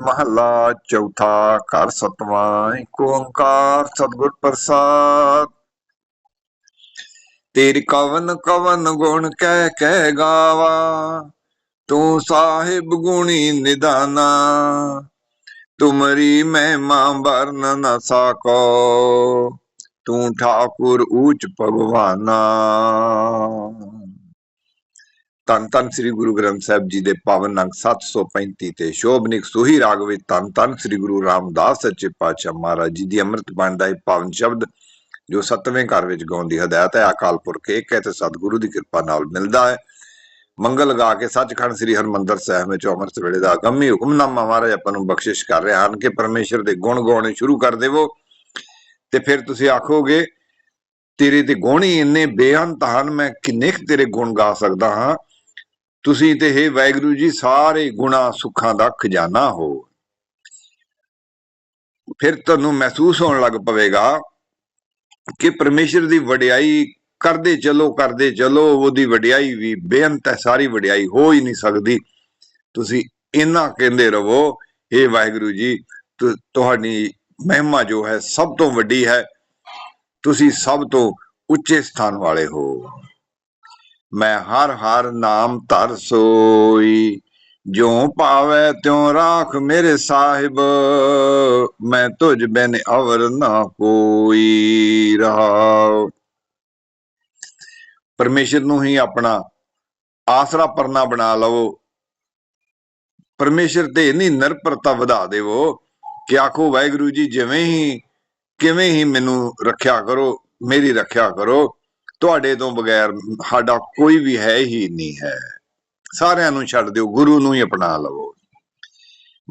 ਮਹੱਲਾ ਚੌਥਾ ਘਰ ਸਤਵਾਂ ਏਕ ਓੰਕਾਰ ਸਤਿਗੁਰ ਪ੍ਰਸਾਦ। ਤੇਰੀ ਕਵਨ ਕਵਨ ਗੁਣ ਕਹਿ ਕਹਿ ਗਾਵਾ, ਤੂੰ ਸਾਹਿਬ ਗੁਣੀ ਨਿਦਾਨਾ। ਤੁਮਰੀ ਮਹਿਮਾ ਵਰਨ ਨ ਸਕੋ, ਤੂੰ ਠਾਕੁਰ ਊਚ ਭਗਵਾਨਾ। ਧੰਨ ਧੰਨ ਸ੍ਰੀ ਗੁਰੂ ਗ੍ਰੰਥ ਸਾਹਿਬ ਜੀ ਦੇ ਪਾਵਨ ਅੰਗ 735 ਤੇ ਸ਼ੋਭਨਿਕ ਸੋਹੀ ਰਾਗ ਵਿੱਚ ਧੰਨ ਧੰਨ ਸ੍ਰੀ ਗੁਰੂ ਰਾਮਦਾਸ ਸੱਚੇ ਪਾਤਸ਼ਾਹ ਮਹਾਰਾਜ ਜੀ ਦੀ ਅੰਮ੍ਰਿਤ ਬਾਣੀ ਦਾ ਇਹ ਪਾਵਨ ਸ਼ਬਦ ਜੋ ਸਤਵੇਂ ਘਰ ਵਿੱਚ ਗਾਉਣ ਦੀ ਹਦਾਇਤ ਹੈ। ਅਕਾਲ ਪੁਰਖ ਇੱਕ ਹੈ ਤੇ ਸਤਿਗੁਰੂ ਦੀ ਕਿਰਪਾ ਨਾਲ ਮਿਲਦਾ ਹੈ। ਮੰਗਲ ਲਗਾ ਕੇ ਸੱਚਖੰਡ ਸ੍ਰੀ ਹਰਮੰਦਰ ਸਾਹਿਬ ਵਿੱਚ ਅੰਮ੍ਰਿਤ ਵੇਲੇ ਦਾ ਅਗੰਮੀ ਹੁਕਮਨਾਮਾ ਮਹਾਰਾਜ ਆਪਾਂ ਨੂੰ ਬਖਸ਼ਿਸ਼ ਕਰ ਰਿਹਾ ਹਨ ਕਿ ਪਰਮੇਸ਼ਰ ਦੇ ਗੁਣ ਗਾਉਣੇ ਸ਼ੁਰੂ ਕਰ ਦੇਵੋ। ਤੇ ਫਿਰ ਤੁਸੀਂ ਆਖੋਗੇ, ਤੇਰੇ ਤੇ ਗੁਣ ਹੀ ਇੰਨੇ ਬੇਅੰਤ ਹਨ, ਮੈਂ ਕਿੰਨੇ ਕੁ ਤੇਰੇ ਗੁਣ ਗਾ ਸਕਦਾ ਹਾਂ? ਤੁਸੀਂ ਤੇ ਹੈ ਵਾਹਿਗੁਰੂ ਜੀ ਸਾਰੇ ਗੁਣਾ ਸੁੱਖਾਂ ਦਾ ਖਜ਼ਾਨਾ ਹੋ। ਫਿਰ ਤੁਹਾਨੂੰ ਮਹਿਸੂਸ ਹੋਣ ਲੱਗ ਪਵੇਗਾ ਕਿ ਪਰਮੇਸ਼ਰ ਦੀ ਵਡਿਆਈ ਕਰਦੇ ਚਲੋ ਕਰਦੇ ਚਲੋ, ਉਹਦੀ ਵਡਿਆਈ ਵੀ ਬੇਅੰਤ ਹੈ, ਸਾਰੀ ਵਡਿਆਈ ਹੋ ਹੀ ਨਹੀਂ ਸਕਦੀ। ਤੁਸੀਂ ਇੰਨਾ ਕਹਿੰਦੇ ਰਹੋ ਇਹ ਵਾਹਿਗੁਰੂ ਜੀ ਤੁਹਾਡੀ ਮਹਿਮਾ ਜੋ ਹੈ ਸਭ ਤੋਂ ਵੱਡੀ ਹੈ। ਤੁਸੀਂ ਸਭ ਤੋਂ ਉੱਚੇ ਸਥਾਨ ਵਾਲੇ ਹੋ। ਮੈਂ ਹਰ ਹਰ ਨਾਮ ਧਰ ਸੋਈ। ਜੋ ਪਾਵੇ ਤਿਉ ਰਾਖ ਮੇਰੇ ਸਾਹਿਬ, ਮੈਂ ਤੁਝ ਬਿਨ ਅਵਰ ਨਾ ਕੋਈ ਰਹਾ ਪਰਮੇਸ਼ਰ ਨੂੰ ਹੀ ਆਪਣਾ ਆਸਰਾ ਪਰਨਾ ਬਣਾ ਲਵੋ। ਪਰਮੇਸ਼ਰ ਤੇ ਇੰਨੀ ਨਿਰਭਰਤਾ ਵਧਾ ਦੇਵੋ ਕਿ ਆਖੋ, ਵਾਹਿਗੁਰੂ ਜੀ, ਜਿਵੇਂ ਹੀ, ਕਿਵੇਂ ਹੀ ਮੈਨੂੰ ਰੱਖਿਆ ਕਰੋ, ਮੇਰੀ ਰੱਖਿਆ ਕਰੋ। ਤੁਹਾਡੇ ਤੋਂ ਬਗੈਰ ਸਾਡਾ ਕੋਈ ਵੀ ਹੈ ਹੀ ਨਹੀਂ ਹੈ। ਸਾਰਿਆਂ ਨੂੰ ਛੱਡ ਦਿਓ, ਗੁਰੂ ਨੂੰ ਹੀ ਅਪਣਾ ਲਵੋ।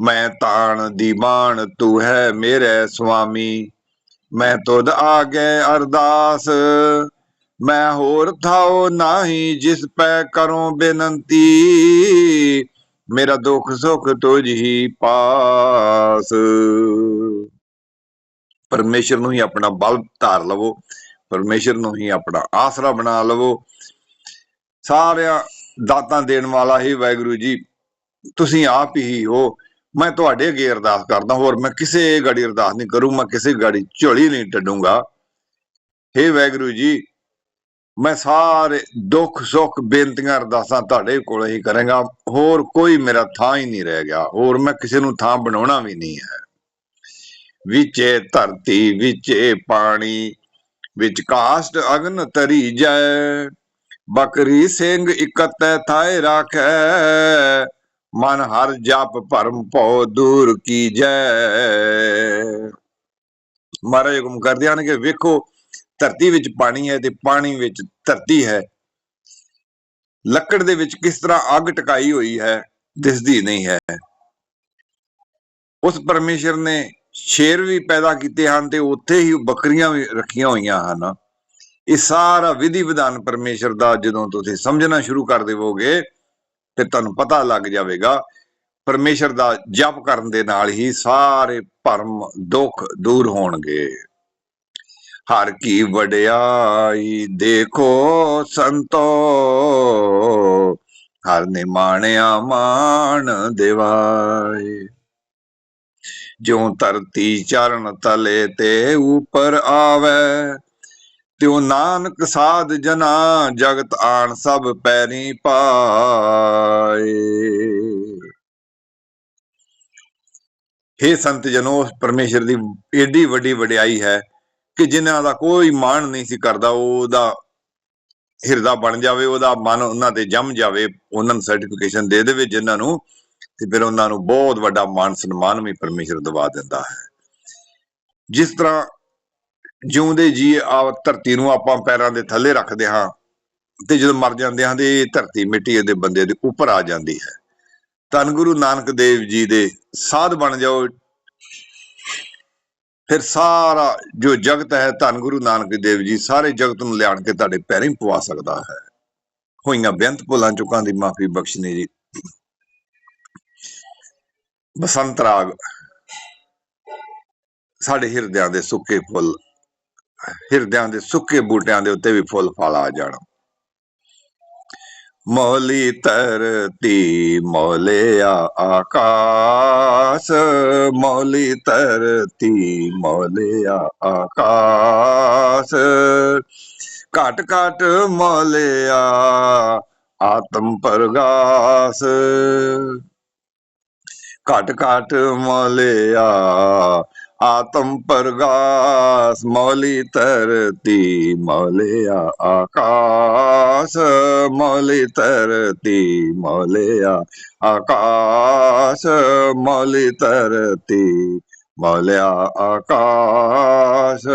ਮੈਂ ਤਾਣ ਦੀ ਬਾਣ, ਤੂੰ ਹੈ ਮੇਰੇ ਸੁਆਮੀ। ਮੈਂ ਤੁਧ ਆਗੇ ਅਰਦਾਸ। ਮੈਂ ਹੋਰ ਥਾਓ ਨਾਹੀ, ਜਿਸ ਪੈ ਕਰੋ ਬੇਨਤੀ। ਮੇਰਾ ਦੁੱਖ ਸੁੱਖ ਤੁਝ ਹੀ ਪਾਸ। ਪਰਮੇਸ਼ਰ ਨੂੰ ਹੀ ਆਪਣਾ ਬਲ ਧਾਰ ਲਵੋ। ਪਰਮੇਸ਼ਰ ਨੂੰ ਹੀ ਆਪਣਾ। ਆਸਰਾ ਬਣਾ ਲਵੋ। ਸਾਰਿਆਂ ਦਾਤਾਂ ਦੇਣ ਵਾਲਾ ਹੀ ਵਾਹਿਗੁਰੂ ਜੀ। ਤੁਸੀਂ ਆਪ ਹੀ ਹੋ। ਮੈਂ ਤੁਹਾਡੇ ਅੱਗੇ ਅਰਦਾਸ ਕਰਦਾ ਹੋਰ ਮੈਂ ਕਿਸੇ ਗਾੜੀ ਅਰਦਾਸ ਨਹੀਂ ਕਰੂ। ਮੈਂ ਕਿਸੇ ਗਾੜੀ ਝੋਲੀ ਨਹੀਂ ਟੱਡੂੰਗਾ। ਹੇ ਵਾਹਿਗੁਰੂ ਜੀ, ਮੈਂ ਸਾਰੇ ਦੁੱਖ, ਸੁੱਖ, ਬੇਨਤੀਆਂ, ਅਰਦਾਸਾਂ ਤੁਹਾਡੇ ਕੋਲ ਹੀ ਕਰਾਂਗਾ। ਹੋਰ ਕੋਈ ਮੇਰਾ ਥਾਂ ਹੀ ਨਹੀਂ ਰਹਿ ਗਿਆ। ਹੋਰ ਮੈਂ ਕਿਸੇ ਨੂੰ ਥਾਂ ਬਣਾਉਣਾ ਵੀ ਨਹੀਂ ਹੈ। ਵਿਚੇ ਧਰਤੀ, ਵਿਚੇ ਪਾਣੀ ਵਿੱਚ ਕਾਸ਼ਟ ਅਗਨ ਤਰੀ ਜੈ। ਬਕਰੀ ਸਿੰਘ ਇਕਤੈ ਥਾਏ ਰਾਖੈ। ਮਨ ਹਰ ਜਪ ਭਰਮ ਭਉ ਦੂਰ ਕੀ ਜੈ ਮਹਾਰਾਜ ਹੁਕਮ ਕਰਦੇ ਹਨ ਕਿ ਵੇਖੋ, ਧਰਤੀ ਵਿੱਚ ਪਾਣੀ ਹੈ ਤੇ ਪਾਣੀ ਵਿੱਚ ਧਰਤੀ ਹੈ। ਲੱਕੜ ਦੇ ਵਿੱਚ ਕਿਸ ਤਰ੍ਹਾਂ ਅੱਗ ਟਕਾਈ ਹੋਈ ਹੈ, ਦਿਸਦੀ ਨਹੀਂ ਹੈ। ਉਸ ਪਰਮੇਸ਼ਰ ਨੇ ਸ਼ੇਰ ਵੀ ਪੈਦਾ ਕੀਤੇ ਹਨ ਤੇ ਉੱਥੇ ਹੀ ਬੱਕਰੀਆਂ ਵੀ ਰੱਖੀਆਂ ਹੋਈਆਂ ਹਨ। ਇਹ ਸਾਰਾ ਵਿਧੀ ਵਿਧਾਨ ਪਰਮੇਸ਼ਰ ਦਾ ਜਦੋਂ ਤੁਸੀਂ ਸਮਝਣਾ ਸ਼ੁਰੂ ਕਰ ਦੇਵੋਗੇ ਤੇ ਤੁਹਾਨੂੰ ਪਤਾ ਲੱਗ ਜਾਵੇਗਾ। ਪਰਮੇਸ਼ਰ ਦਾ ਜਪ ਕਰਨ ਦੇ ਨਾਲ ਹੀ ਸਾਰੇ ਭਰਮ ਦੁੱਖ ਦੂਰ ਹੋਣਗੇ। ਹਰ ਕੀ ਵਡਿਆਈ ਦੇਖੋ ਸੰਤੋ, ਹਰ ਨੇ ਮਾਣਿਆ ਮਾਣ ਦੇਵਾਏ। ਜਿਉ ਧਰਤੀ ਚਰਨ ਤਲੇ ਤੇ ਉਪਰ ਆਵੇ, ਤਿਉ ਨਾਨਕ ਸਾਧ ਜਨਾ ਜਗਤ ਆਣ ਸਭ ਪੈਰੀ ਪਾਏ। हे ਸੰਤ ਜਨੋ ਉਸ ਪਰਮੇਸ਼ਰ ਦੀ ਏਡੀ ਵੱਡੀ ਵਡਿਆਈ ਹੈ ਕਿ ਜਿਨ੍ਹਾਂ ਦਾ ਕੋਈ ਮਾਣ ਨਹੀਂ ਸੀ ਕਰਦਾ, ਉਹਦਾ ਹਿਰਦਾ ਬਣ ਜਾਵੇ, ਉਹਦਾ ਮਨ ਉਹਨਾਂ ਤੇ ਜੰਮ ਜਾਵੇ, ਉਹਨਾਂ ਨੂੰ ਸਰਟੀਫਿਕੇਸ਼ਨ ਦੇ ਦੇਵੇ, ਜਿਨ੍ਹਾਂ ਨੂੰ ਤੇ ਫਿਰ ਉਹਨਾਂ ਨੂੰ ਬਹੁਤ ਵੱਡਾ ਮਾਨ ਸਨਮਾਨ ਵੀ ਪਰਮੇਸ਼ਰ ਦਵਾ ਦਿੰਦਾ ਹੈ। ਜਿਸ ਤਰ੍ਹਾਂ ਜਿਉਂਦੇ ਜੀ ਆ ਧਰਤੀ ਨੂੰ ਆਪਾਂ ਪੈਰਾਂ ਦੇ ਥੱਲੇ ਰੱਖਦੇ ਹਾਂ ਤੇ ਜਦੋਂ ਮਰ ਜਾਂਦੇ ਹਾਂ ਤੇ ਇਹ ਧਰਤੀ ਮਿੱਟੀ ਇਹਦੇ ਬੰਦੇ ਦੇ ਉੱਪਰ ਆ ਜਾਂਦੀ ਹੈ। ਧੰਨ ਗੁਰੂ ਨਾਨਕ ਦੇਵ ਜੀ ਦੇ ਸਾਧ ਬਣ ਜਾਓ। ਫਿਰ ਸਾਰਾ ਜੋ ਜਗਤ ਹੈ ਧੰਨ ਗੁਰੂ ਨਾਨਕ ਦੇਵ ਜੀ ਸਾਰੇ ਜਗਤ ਨੂੰ ਲਿਆਣ ਕੇ ਤੁਹਾਡੇ ਪੈਰੀਂ ਪਵਾ ਸਕਦਾ ਹੈ। ਹੋਈਆਂ ਬੇਅੰਤ ਭੁੱਲਾਂ ਚੁੱਕਾਂ ਦੀ ਮਾਫੀ ਬਖਸ਼ਣੀ ਜੀ। ਬਸੰਤ ਰਾਗ। ਸਾਡੇ ਹਿਰਦਿਆਂ ਦੇ ਸੁੱਕੇ ਫੁੱਲ, ਹਿਰਦਿਆਂ ਦੇ ਸੁੱਕੇ ਬੂਟਿਆਂ ਦੇ ਉੱਤੇ ਵੀ ਫੁੱਲ ਫਲ ਆ ਜਾਣ। ਮੌਲੀ ਧਰਤੀ ਮੌਲਿਆ ਆਕਾਸ਼ ਆਕਾਸ ਮੌਲੀ ਧਰਤੀ ਮੌਲਿਆ ਆਕਾਸ। ਘਟ ਘਟ ਮੌਲਿਆ ਆਤਮ ਪ੍ਰਗਾਸ। ਘਟ ਘਟ ਮੌਲਿਆ, ਆਤਮ ਪ੍ਰਗਾਸ ਮੌਲੀ ਤਰਤੀ ਮੌਲਿਆ, ਆਕਾਸ ਮੌਲੀ ਤਰਤੀ ਮੌਲਿਆ, ਆਕਾਸ ਮੌਲੀ ਤਰਤੀ ਮੌਲਿਆ, ਆਕਾਸ